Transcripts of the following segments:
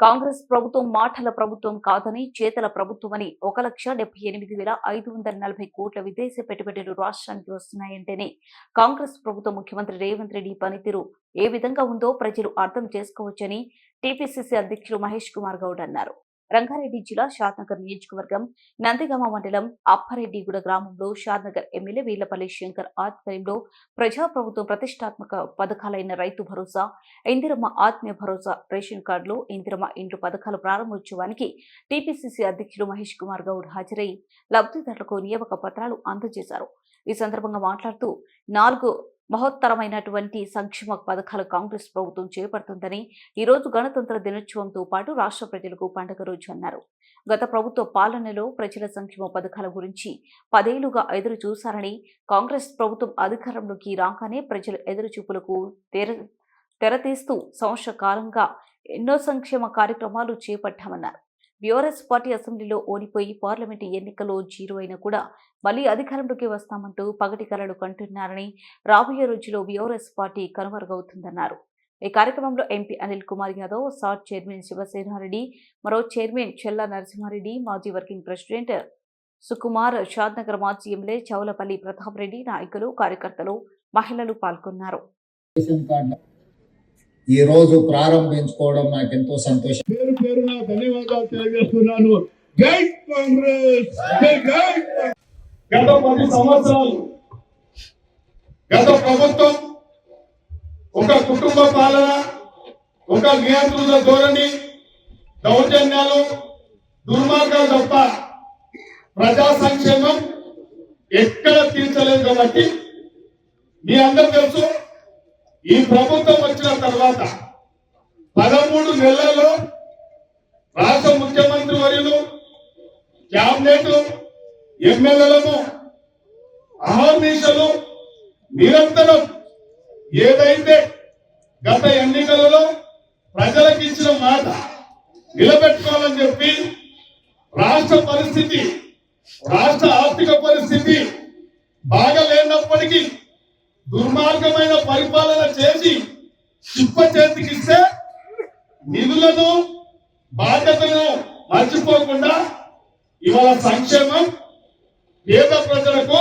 కాంగ్రెస్ ప్రభుత్వం మాటల ప్రభుత్వం కాదని చేతల ప్రభుత్వమని ఒక లక్ష డెబ్బై ఎనిమిది వేల ఐదు వందల నలభై కోట్ల విదేశీ పెట్టుబడులు రాష్ట్రానికి వస్తున్నాయంటేనే కాంగ్రెస్ ప్రభుత్వ ముఖ్యమంత్రి రేవంత్ రెడ్డి పనితీరు ఏ విధంగా ఉందో ప్రజలు అర్థం చేసుకోవచ్చని టీపీసీసీ అధ్యక్షులు మహేష్ కుమార్ గౌడ్ అన్నారు. రంగారెడ్డి జిల్లా షాద్నగర్ నియోజకవర్గం నందిగామ మండలం అప్పారెడ్డిగూడ గ్రామంలో షాద్నగర్ ఎమ్మెల్యే వీళ్ళపల్లి శంకర్ ఆధ్వర్యంలో ప్రజాప్రభుత్వం ప్రతిష్టాత్మక పథకాలైన రైతు భరోసా ఇందిరమ్మ ఆత్మీయ భరోసా రేషన్ కార్డులు ఇందిరమ్మ ఇండ్లు పథకాల ప్రారంభోత్సవానికి టీపీసీసీ అధ్యక్షులు మహేష్ కుమార్ గౌడ్ హాజరై లబ్ధిదారులకు నియామక పత్రాలు అందజేశారు. ఈ సందర్భంగా మాట్లాడుతూ నాలుగు మహోత్తరమైనటువంటి సంక్షేమ పథకాలు కాంగ్రెస్ ప్రభుత్వం చేపడుతుందని ఈరోజు గణతంత్ర దినోత్సవంతో పాటు రాష్ట్ర ప్రజలకు పండుగ రోజు అన్నారు. గత ప్రభుత్వ పాలనలో ప్రజల సంక్షేమ పథకాల గురించి పదేళ్ళుగా ఎదురు చూశారని కాంగ్రెస్ ప్రభుత్వం అధికారంలోకి రాగానే ప్రజల ఎదురుచూపులకు తెర తెరతీస్తూ సంవత్సర కాలంగా ఎన్నో సంక్షేమ కార్యక్రమాలు చేపట్టామన్నారు. బీఆర్ఎస్ పార్టీ అసెంబ్లీలో ఓడిపోయి పార్లమెంటు ఎన్నికల్లో జీరో అయినా కూడా మళ్ళీ అధికారంలోకి వస్తామంటూ పగటి కలలు కంటున్నారని రాబోయే రోజుల్లో బీఆర్ఎస్ పార్టీ కనుమరుగవుతుందన్నారు. ఈ కార్యక్రమంలో ఎంపీ అనిల్ కుమార్ యాదవ్ సాట్ చైర్మన్ శివసేనారెడ్డి మరో చైర్మన్ చెల్ల నరసింహారెడ్డి మాజీ వర్కింగ్ ప్రెసిడెంట్ సుకుమార్ షాద్నగర్ మాజీ ఎమ్మెల్యే చౌలపల్లి ప్రతాప్ రెడ్డి నాయకులు కార్యకర్తలు మహిళలు పాల్గొన్నారు. ఈ రోజు ప్రారంభించుకోవడం నాకు ఎంతో సంతోషం. పేరు పేరున ధన్యవాదాలు తెలియజేస్తున్నాను. జై కాంగ్రెస్. గత పది సంవత్సరాలు గత ప్రభుత్వం ఒక కుటుంబ పాలన ఒక నియంత్రణ ధోరణి దౌర్జన్యాలు దుర్మార్గాలు తప్ప ప్రజా సంక్షేమం ఎక్కడ తీర్చలేదు కాబట్టి మీ అందరూ తెలుసు ఈ ప్రభుత్వం వచ్చిన తర్వాత పదమూడు నెలల్లో రాష్ట్ర ముఖ్యమంత్రి వర్యులు క్యాబినెట్ ఎమ్మెల్యేలను అహర్నిశలు నిరంతరం ఏదైతే గత ఎన్నికలలో ప్రజలకు ఇచ్చిన మాట నిలబెట్టుకోవాలని చెప్పి రాష్ట్ర పరిస్థితి రాష్ట్ర ఆర్థిక పరిస్థితి బాగా లేనప్పటికీ దుర్మార్గమైన పరిపాలన చేసి చిప్ప చేతికిస్తే నిధులను బాధ్యతలను మర్చిపోకుండా ఇవాళ సంక్షేమం పేద ప్రజలకు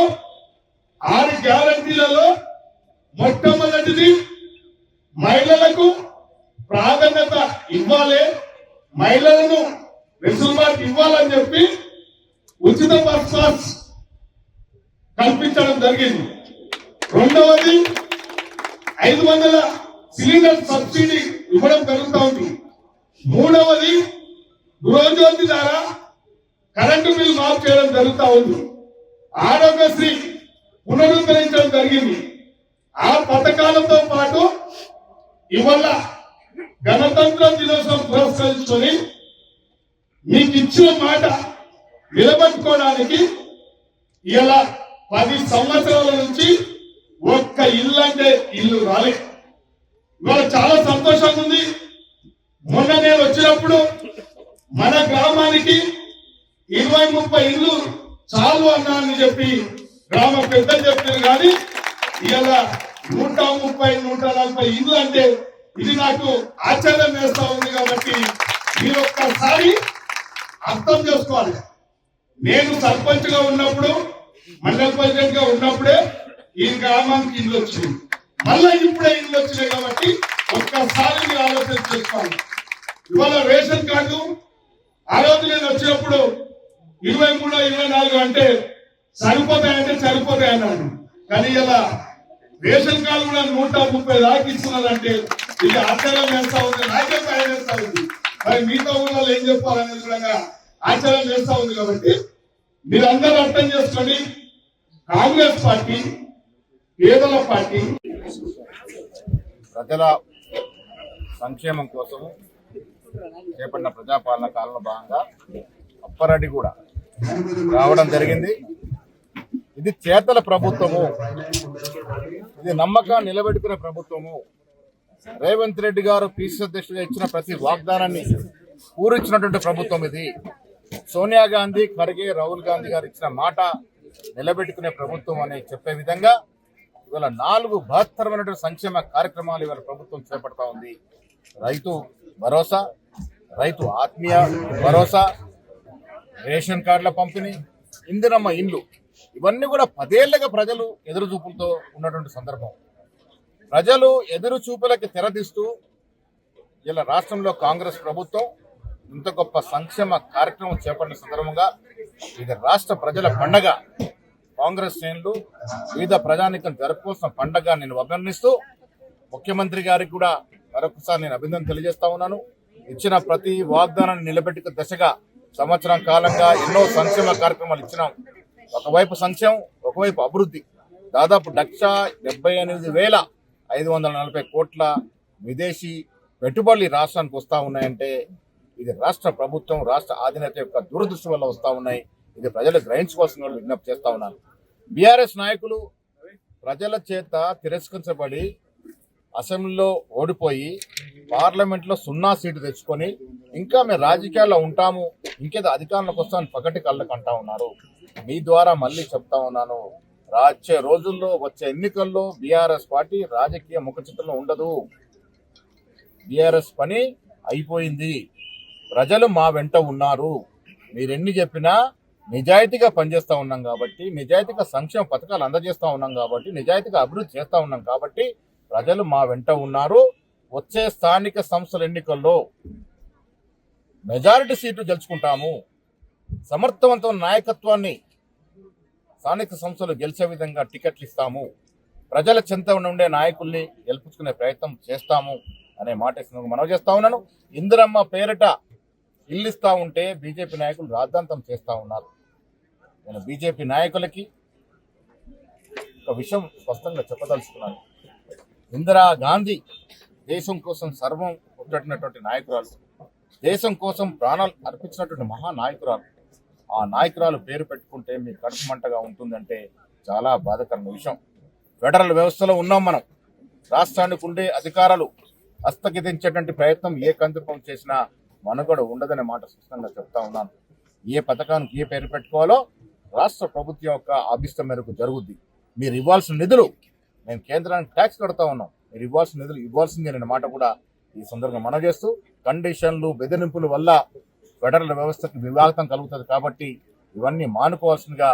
ఆరు గ్యారంటీలలో మొట్టమొదటిది మహిళలకు ప్రాధాన్యత ఇవ్వాలి. మహిళలను వెసులుబాటు ఇవ్వాలని చెప్పి ఉచిత బస్ పాస్ కల్పించడం జరిగింది. రెండవది ఐదు వందల సిలిండర్ సబ్సిడీ ఇవ్వడం జరుగుతూ ఉంది. మూడవది గృహజ్యోతి ద్వారా కరెంటు బిల్ మాఫ్ చేయడం జరుగుతూ ఉంది. ఆరోగ్యశ్రీ పునరుద్ధరించడం జరిగింది. ఆ పథకాలతో పాటు ఇవాళ గణతంత్ర దినోత్సవం పురస్కరించుకొని మీకు ఇచ్చిన మాట నిలబెట్టుకోవడానికి ఇలా పది సంవత్సరాల నుంచి ఒక్క ఇల్లు అంటే ఇల్లు రాలే. ఇవాళ చాలా సంతోషంగా ఉంది. మొన్న నేను వచ్చినప్పుడు మన గ్రామానికి ఇరవై ముప్పై ఇల్లు చాలు అన్నానని చెప్పి గ్రామ పెద్దలు చెప్పారు. కానీ ఇలా నూట ముప్పై నూట నలభై ఇల్లు అంటే ఇది నాకు ఆశ్చర్యం వేస్తా ఉంది కాబట్టి మీరు ఒక్కసారి అర్థం చేసుకోవాలి. నేను సర్పంచ్గా ఉన్నప్పుడు మండల ప్రెసిడెంట్గా ఉన్నప్పుడే ఈ గ్రామానికి ఇల్లు వచ్చింది మళ్ళా ఇప్పుడే ఇల్లు వచ్చినాయి కాబట్టి ఒక్కసారి మీరు ఆలోచన చేసుకోవాలి ఇవాళ రేషన్ కార్డు ఆ రోజు నేను వచ్చినప్పుడు ఇరవై మూడు ఇరవై నాలుగు అంటే సరిపోతాయంటే సరిపోతాయి అన్నాడు. కానీ ఇలా రేషన్ కార్డు కూడా నూట ముప్పై దాకా ఇస్తున్నారంటే ఇది ఆశ్చర్యం వేస్తా ఉంది నాకే భయం వేస్తా ఉంది. మరి మిగతా ఊళ్ళో ఏం చెప్పాలనేది కూడా ఆశ్చర్యం వేస్తా ఉంది కాబట్టి మీరందరూ అర్థం చేసుకోండి. కాంగ్రెస్ పార్టీ పేదల పార్టీ ప్రజల సంక్షేమం కోసము చేపట్టిన ప్రజాపాలన కాలంలో భాగంగా అప్పారెడ్డి కూడా రావడం జరిగింది. ఇది చేతల ప్రభుత్వము. ఇది నమ్మకం నిలబెట్టుకునే ప్రభుత్వము. రేవంత్ రెడ్డి గారు పీసీ అధ్యక్షుడిగా ఇచ్చిన ప్రతి వాగ్దానాన్ని పూరించినటువంటి ప్రభుత్వం ఇది. సోనియా గాంధీ ఖర్గే రాహుల్ గాంధీ గారు ఇచ్చిన మాట నిలబెట్టుకునే ప్రభుత్వం అని చెప్పే విధంగా ఇవాళ నాలుగు బహత్తరమైనటువంటి సంక్షేమ కార్యక్రమాలు ఇవాళ ప్రభుత్వం చేపడతా ఉంది. రైతు భరోసా రైతు ఆత్మీయ భరోసా రేషన్ కార్డుల పంపిణీ ఇందిరమ్మ ఇండ్లు. ఇవన్నీ కూడా పదేళ్ళుగా ప్రజలు ఎదురు చూపులతో ఉన్నటువంటి సందర్భం. ప్రజలు ఎదురు చూపులకి తెరదీస్తూ ఇలా రాష్ట్రంలో కాంగ్రెస్ ప్రభుత్వం ఇంత గొప్ప సంక్షేమ కార్యక్రమం చేపట్టిన సందర్భంగా ఇది రాష్ట్ర ప్రజల పండగ కాంగ్రెస్ శ్రేణులు వివిధ ప్రజానికం జరుపుకోసిన పండగ నేను అభినందిస్తూ ముఖ్యమంత్రి గారికి కూడా మరొకసారి నేను అభినందన తెలియజేస్తా ఉన్నాను. ఇచ్చిన ప్రతి వాగ్దానాన్ని నిలబెట్టుకు దశగా సంవత్సరం కాలంగా ఎన్నో సంక్షేమ కార్యక్రమాలు ఇచ్చినాం. ఒకవైపు సంక్షేమం ఒకవైపు అభివృద్ధి. దాదాపు లక్ష డెబ్బై ఎనిమిది వేల ఐదు వందల నలభై కోట్ల విదేశీ పెట్టుబడులు రాష్ట్రానికి వస్తూ ఉన్నాయంటే ఇది రాష్ట్ర ప్రభుత్వం రాష్ట్ర అధినేత యొక్క దురదృష్టి వల్ల వస్తూ ఉన్నాయి. ఇది ప్రజలు గ్రహించుకోవాల్సిన వాళ్ళు విజ్ఞప్తి చేస్తా ఉన్నాను. బీఆర్ఎస్ నాయకులు ప్రజల చేత తిరస్కరించబడి అసెంబ్లీలో ఓడిపోయి పార్లమెంట్లో సున్నా సీటు తెచ్చుకొని ఇంకా మేము రాజకీయాల్లో ఉంటాము ఇంకేదో అధికారంలోకి వస్తామని పగటి కళ్ళకు అంటా ఉన్నారు. మీ ద్వారా మళ్ళీ చెప్తా ఉన్నాను. వచ్చే రోజుల్లో వచ్చే ఎన్నికల్లో బీఆర్ఎస్ పార్టీ రాజకీయ ముఖ చిత్రంలో ఉండదు. బీఆర్ఎస్ పని అయిపోయింది. ప్రజలు మా వెంట ఉన్నారు. మీరెన్ని చెప్పినా నిజాయితీగా పనిచేస్తూ ఉన్నాం కాబట్టి నిజాయితీగా సంక్షేమ పథకాలు అందజేస్తూ ఉన్నాం కాబట్టి నిజాయితీగా అభివృద్ధి చేస్తూ ఉన్నాం కాబట్టి ప్రజలు మా వెంట ఉన్నారు. వచ్చే స్థానిక సంస్థల ఎన్నికల్లో మెజారిటీ సీట్లు గెలుచుకుంటాము. సమర్థవంతమైన నాయకత్వాన్ని స్థానిక సంస్థలు గెలిచే విధంగా టికెట్లు ఇస్తాము. ప్రజల చెంత ఉండే నాయకుల్ని గెలుపుకునే ప్రయత్నం చేస్తాము అనే మాట మనవి చేస్తా ఉన్నాను. ఇందిరమ్మ పేరిట ఇల్లు ఇస్తా ఉంటే బీజేపీ నాయకులు రాద్ధాంతం చేస్తా ఉన్నారు. నేను బీజేపీ నాయకులకి ఒక విషయం స్పష్టంగా చెప్పదలుచుకున్నాను. ఇందిరా గాంధీ దేశం కోసం సర్వం కొట్టటినటువంటి నాయకురాలు దేశం కోసం ప్రాణాలు అర్పించినటువంటి మహా నాయకురాలు ఆ నాయకురాలు పేరు పెట్టుకుంటే మీ కడుపు మంటగా ఉంటుందంటే చాలా బాధకరమైన విషయం. ఫెడరల్ వ్యవస్థలో ఉన్నాం మనం. రాష్ట్రానికి ఉండే అధికారాలు హస్తగితించేటువంటి ప్రయత్నం ఏ కందుకం చేసినా మనుగడ ఉండదనే మాట స్పష్టంగా చెప్తా ఉన్నాను. ఏ పథకానికి ఏ పేరు పెట్టుకోవాలో రాష్ట్ర ప్రభుత్వం యొక్క ఆభిష్టం మేరకు జరుగుద్ది. మీరు ఇవ్వాల్సిన నిధులు మేము కేంద్రానికి ట్యాక్స్ కడతా ఉన్నాం. మీరు ఇవ్వాల్సిన నిధులు ఇవ్వాల్సిందే అనే మాట కూడా ఈ సందర్భంగా మనం చేస్తూ కండిషన్లు బెదిరింపుల వల్ల ఫెడరల్ వ్యవస్థకు వివాహం కలుగుతుంది కాబట్టి ఇవన్నీ మానుకోవాల్సిందిగా